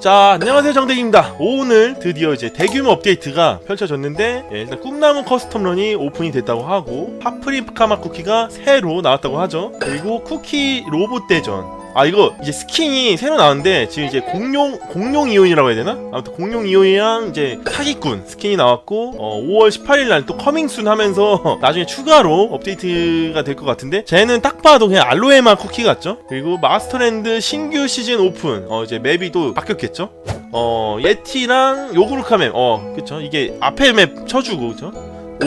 자 안녕하세요 정대기입니다. 오늘 드디어 이제 대규모 업데이트가 펼쳐졌는데 예, 일단 꿈나무 커스텀런이 오픈이 됐다고 하고 파프리카 맛 쿠키가 새로 나왔다고 하죠. 그리고 쿠키 로봇 대전 아 이거 이제 스킨이 새로 나왔는데 지금 이제 공룡 공룡 이온이라고 해야 되나? 아무튼 공룡 이온이랑 이제 사기꾼 스킨이 나왔고 어, 5월 18일 날 또 커밍순 하면서 나중에 추가로 업데이트가 될 것 같은데 쟤는 딱 봐도 그냥 알로에마 쿠키 같죠? 그리고 마스터랜드 신규 시즌 오픈 어 이제 맵이 또 바뀌었겠죠? 어 예티랑 요구르카맵 어 그쵸 이게 앞에 맵 쳐주고 그쵸?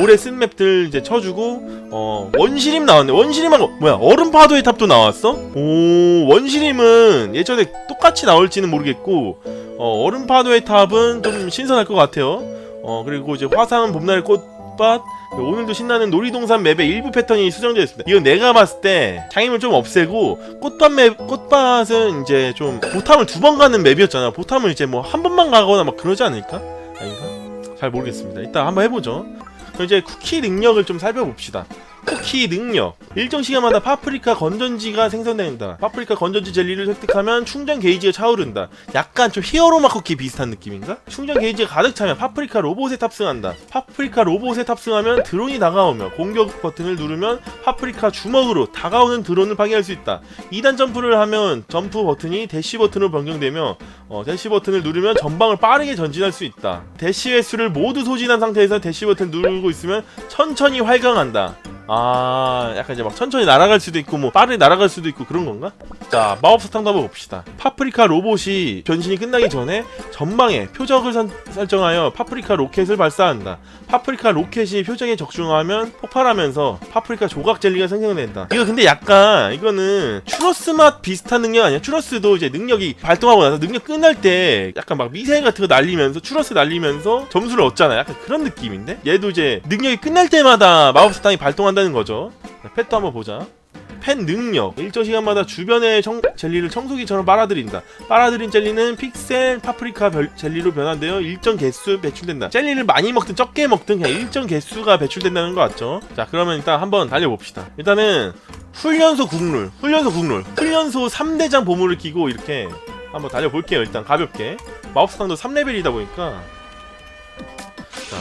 올해 쓴 맵들 이제 쳐주고 어 원시림 나왔네 원시림하고 뭐야 얼음 파도의 탑도 나왔어? 오 원시림은 예전에 똑같이 나올지는 모르겠고 어 얼음 파도의 탑은 좀 신선할 것 같아요 어 그리고 이제 화상 봄날 꽃밭 오늘도 신나는 놀이동산 맵의 일부 패턴이 수정되어 있습니다. 이건 내가 봤을 때 장애물 좀 없애고 꽃밭 맵 꽃밭은 이제 좀 보탐을 두 번 가는 맵이었잖아. 보탐을 이제 뭐 한 번만 가거나 막 그러지 않을까? 아닌가? 잘 모르겠습니다. 일단 한번 해보죠. 이제 쿠키 능력을 좀 살펴봅시다. 쿠키 능력. 일정 시간마다 파프리카 건전지가 생성된다. 파프리카 건전지 젤리를 획득하면 충전 게이지가 차오른다. 약간 좀 히어로마 쿠키 비슷한 느낌인가? 충전 게이지가 가득 차면 파프리카 로봇에 탑승한다. 파프리카 로봇에 탑승하면 드론이 다가오며 공격 버튼을 누르면 파프리카 주먹으로 다가오는 드론을 파괴할 수 있다. 2단 점프를 하면 점프 버튼이 대시 버튼으로 변경되며 어, 대시 버튼을 누르면 전방을 빠르게 전진할 수 있다. 대시 횟수를 모두 소진한 상태에서 대시 버튼을 누르고 있으면 천천히 활강한다 아 약간 이제 막 천천히 날아갈 수도 있고 뭐 빠르게 날아갈 수도 있고 그런 건가? 자 마법사탕도 한번 봅시다. 파프리카 로봇이 변신이 끝나기 전에 전방에 표적을 선- 설정하여 파프리카 로켓을 발사한다. 파프리카 로켓이 표적에 적중하면 폭발하면서 파프리카 조각 젤리가 생성된다. 이거 근데 약간 이거는 추러스 맛 비슷한 능력 아니야? 추러스도 이제 능력이 발동하고 나서 능력 끝날 때 약간 막 미사일 같은 거 날리면서 추러스 날리면서 점수를 얻잖아. 약간 그런 느낌인데? 얘도 이제 능력이 끝날 때마다 마법사 탕이 발동한 다는 거죠. 자, 펫도 한번 보자. 펜 능력. 일정 시간마다 주변의 청- 젤리를 청소기처럼 빨아들인다. 빨아들인 젤리는 픽셀 파프리카 별- 젤리로 변환되어 일정 개수 배출된다. 젤리를 많이 먹든 적게 먹든 그냥 일정 개수가 배출된다는 거 같죠? 자 그러면 일단 한번 달려봅시다. 일단은 훈련소 국룰 훈련소 국룰. 훈련소 3대장 보물을 끼고 이렇게 한번 달려볼게요. 일단 가볍게. 마법사탕도 3레벨이다 보니까. 자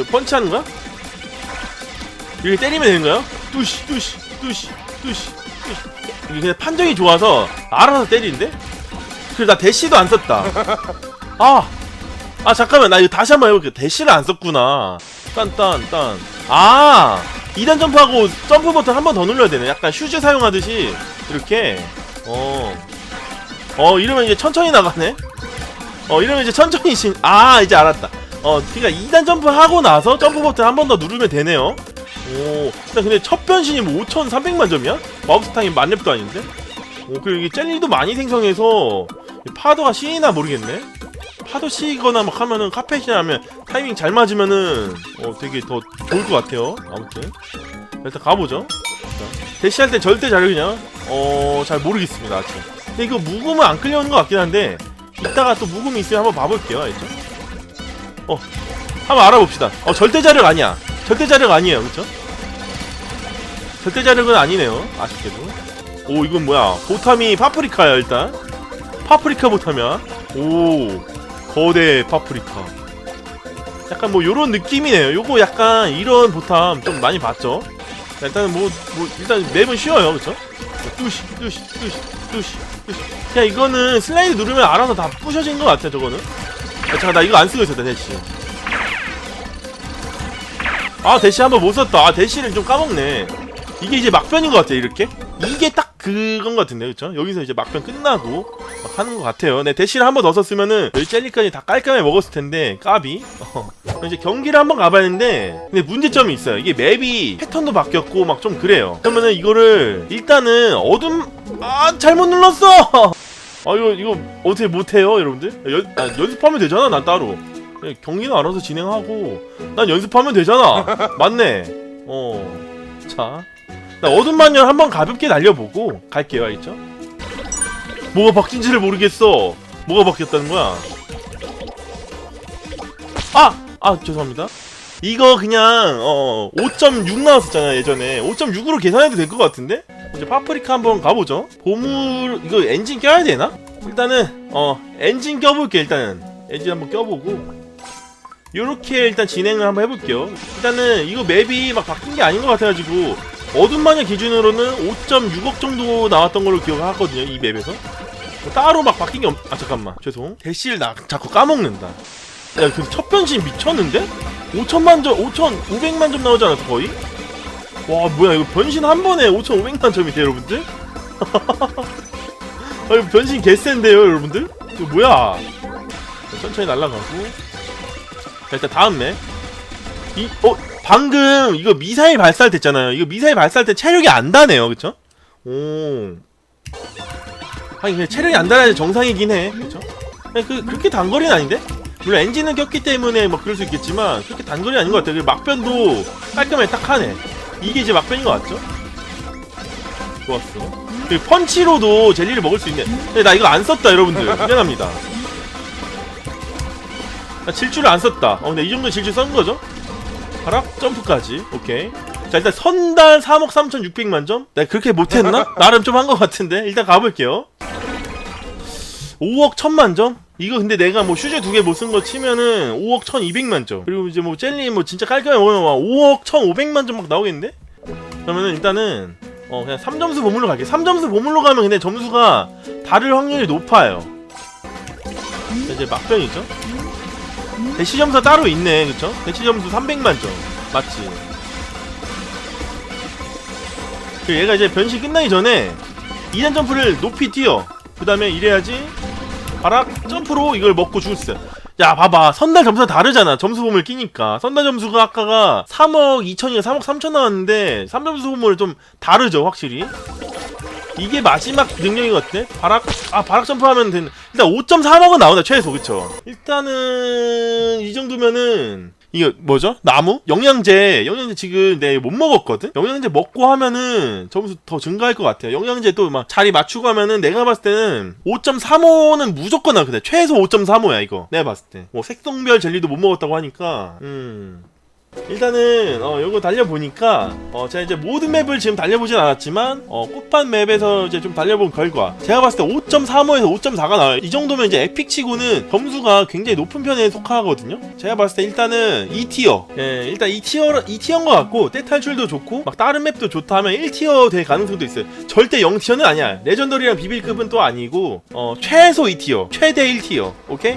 이거 펀치하는 거야? 이렇게 때리면 되는 거야? 뚜시 뚜시 뚜시 뚜시 뚜시. 이게 그냥 판정이 좋아서 알아서 때리는데? 그래 나 대시도 안 썼다. 아! 아 잠깐만 나 이거 다시 한번 해볼게 대시를 안 썼구나. 딴딴딴. 아! 2단 점프하고 점프 버튼 한 번 더 눌러야 되네. 약간 슈즈 사용하듯이 이렇게. 어... 어 이러면 이제 천천히 나가네? 어 이러면 이제 천천히 신... 아 이제 알았다. 어 그니까 2단 점프 하고 나서 점프 버튼 한 번 더 누르면 되네요 오, 일단 근데 첫 변신이 뭐 5,300만 점이야? 마법사탕이 만 렙도 아닌데? 오, 그리고 이게 젤리도 많이 생성해서 파도가 C나 모르겠네? 파도 C거나 막 하면은 카펫이나 하면 타이밍 잘 맞으면은 어, 되게 더 좋을 것 같아요. 아무튼. 자, 일단 가보죠. 자, 대시할 때 절대 자력이냐? 어, 잘 모르겠습니다, 아직. 근데 이거 묵으면 안 끌려오는 것 같긴 한데, 이따가 또 묵음이 있으면 한번 봐볼게요, 알죠? 어, 한번 알아봅시다. 어, 절대 자력 아니야. 절대 자력 아니에요, 그쵸? 절대 자력은 아니네요, 아쉽게도. 오, 이건 뭐야? 보탐이 파프리카야, 일단. 파프리카 보탐이야. 오, 거대 파프리카. 약간 뭐 요런 느낌이네요. 요거 약간 이런 보탐 좀 많이 봤죠? 자, 일단은 뭐, 뭐, 일단 맵은 쉬워요, 그쵸? 뚜시, 뚜시, 뚜시, 뚜시, 뚜시. 그냥 이거는 슬라이드 누르면 알아서 다 부셔진 것 같아, 저거는. 아, 잠깐, 나 이거 안 쓰고 있었다, 대시. 아 대시 한번 못 썼다 아 대시를 좀 까먹네 이게 이제 막변인 것 같아 이렇게 이게 딱 그건 것 같은데 그쵸 여기서 이제 막변 끝나고 막 하는 것 같아요 네 대시를 한번더 썼으면은 여기 젤리까지 다 깔끔하게 먹었을 텐데 까비 어. 이제 경기를 한번 가봤는데 근데 문제점이 있어요 이게 맵이 패턴도 바뀌었고 막 좀 그래요 그러면은 이거를 일단은 어둠 아 잘못 눌렀어 아 이거 이거 어떻게 못해요 여러분들 연, 아, 연습하면 되잖아 난 따로 그냥 경기는 알아서 진행하고 난 연습하면 되잖아. 맞네. 어. 자. 나 어둠 마녀 한번 가볍게 날려보고 갈게요. 알겠죠? 뭐가 바뀐지를 모르겠어. 뭐가 바뀌었다는 거야? 아! 아, 죄송합니다. 이거 그냥 어 5.6 나왔었잖아요 예전에 5.6으로 계산해도 될 것 같은데 이제 파프리카 한번 가보죠 보물 이거 엔진 껴야 되나? 일단은 어 엔진 껴볼게 일단은 엔진 한번 껴보고 요렇게 일단 진행을 한번 해볼게요 일단은 이거 맵이 막 바뀐 게 아닌 것 같아가지고 어둠 마녀 기준으로는 5.6억 정도 나왔던 걸로 기억을 하거든요 이 맵에서 뭐 따로 막 바뀐 게 없... 아 잠깐만 죄송 대시를 나 자꾸 까먹는다 야그첫 변신 미쳤는데? 5천만 점 5,500만 점 나오지 않았어 거의? 와 뭐야 이거 변신 한 번에 5,500만 점이 돼요 여러분들? 아 이거 변신 개센데요 여러분들? 이거 뭐야 자, 천천히 날아가고 자 일단 다음 맵 이, 어 방금 이거 미사일 발사됐잖아요. 이거 미사일 발사할 때 체력이 안 다네요. 그쵸? 오. 아니 그냥 체력이 안 달아야 정상이긴 해. 그쵸? 그냥 그, 그렇게 단거리는 아닌데? 물론 엔진은 꼈기 때문에 뭐 그럴 수 있겠지만 그렇게 단거리 아닌 것 같아요. 막변도 깔끔하게 딱 하네. 이게 이제 막변인 것 같죠? 좋았어. 그리고 펀치로도 젤리를 먹을 수 있네. 근데 나 이거 안 썼다 여러분들. 미안합니다. 나 질주를 안 썼다. 어 근데 이 정도 질주 쓴 거죠? 하락 점프까지. 오케이. 자 일단 선달 3억 3,600만 점? 내가 그렇게 못했나? 나름 좀 한 것 같은데. 일단 가볼게요. 5억 1000만 점? 이거 근데 내가 뭐 슈즈 두 개 못 쓴 거 치면은 5억 1200만 점. 그리고 이제 뭐 젤리 뭐 진짜 깔끔하게 먹으면 막 5억 1500만 점 막 나오겠는데? 그러면은 일단은 어 그냥 3점수 보물로 갈게. 3점수 보물로 가면 근데 점수가 다를 확률이 높아요. 자, 이제 막변이죠 대시 점수가 따로 있네 그쵸? 대시 점수 300만 점. 맞지? 그리고 얘가 이제 변신 끝나기 전에 2단 점프를 높이 뛰어. 그 다음에 이래야지 바락 점프로 이걸 먹고 있어요. 야 봐봐. 선달 점수가 다르잖아 점수 보물 끼니까. 선달 점수가 아까가 3억 2천이가 3억 3천 나왔는데 3점수 보물 좀 다르죠 확실히 이게 마지막 능력인 것 같아 바락 아 바락 점프하면 되는 일단 5.3억은 나온다 최소 그쵸? 일단은 이 정도면은 이거 뭐죠? 나무? 영양제. 영양제 지금 내 못 먹었거든? 영양제 먹고 하면은 점수 더 증가할 것 같아요. 영양제 또 막 자리 맞추고 하면은 내가 봤을 때는 5.35는 무조건 나거든 최소 5.35야 이거. 내가 봤을 때 뭐 색동별 젤리도 못 먹었다고 하니까 음 일단은 어 요거 달려보니까 어 제가 이제 모든 맵을 지금 달려보진 않았지만 어 꽃판 맵에서 이제 좀 달려본 결과 제가 봤을 때 5.35에서 5.4가 나와요. 이 정도면 이제 에픽치고는 점수가 굉장히 높은 편에 속하거든요. 제가 봤을 때 일단은 2티어 예 일단 2티어 2티어인 것 같고 때 탈출도 좋고 막 다른 맵도 좋다 하면 1티어 될 가능성도 있어요. 절대 0티어는 아니야. 레전더리랑 비빌급은 또 아니고 어 최소 2티어 최대 1티어 오케이?